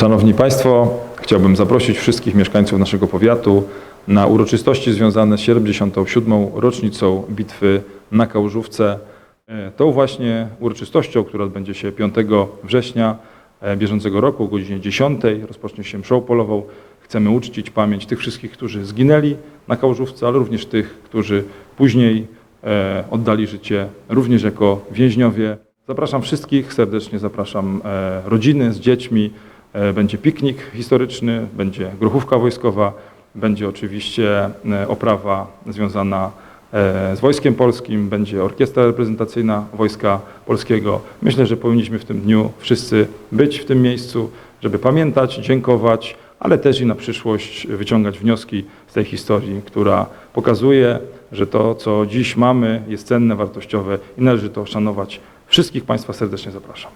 Szanowni Państwo, chciałbym zaprosić wszystkich mieszkańców naszego powiatu na uroczystości związane z 77. rocznicą bitwy na Kałużówce. E, Tą właśnie uroczystością, która odbędzie się 5 września e, bieżącego roku o godzinie 10, rozpocznie się mszą polową. Chcemy uczcić pamięć tych wszystkich, którzy zginęli na Kałużówce, ale również tych, którzy później e, oddali życie również jako więźniowie. Zapraszam wszystkich, serdecznie zapraszam rodziny z dziećmi. E, Będzie piknik historyczny, będzie gruchówka wojskowa, będzie oczywiście e, oprawa związana e, z Wojskiem Polskim, będzie orkiestra reprezentacyjna Wojska Polskiego. Myślę, że powinniśmy w tym dniu wszyscy być w tym miejscu, żeby pamiętać, dziękować, ale też i na przyszłość wyciągać wnioski z tej historii, która pokazuje, że to, co dziś mamy, jest cenne, wartościowe i należy to szanować. Wszystkich Państwa serdecznie zapraszam.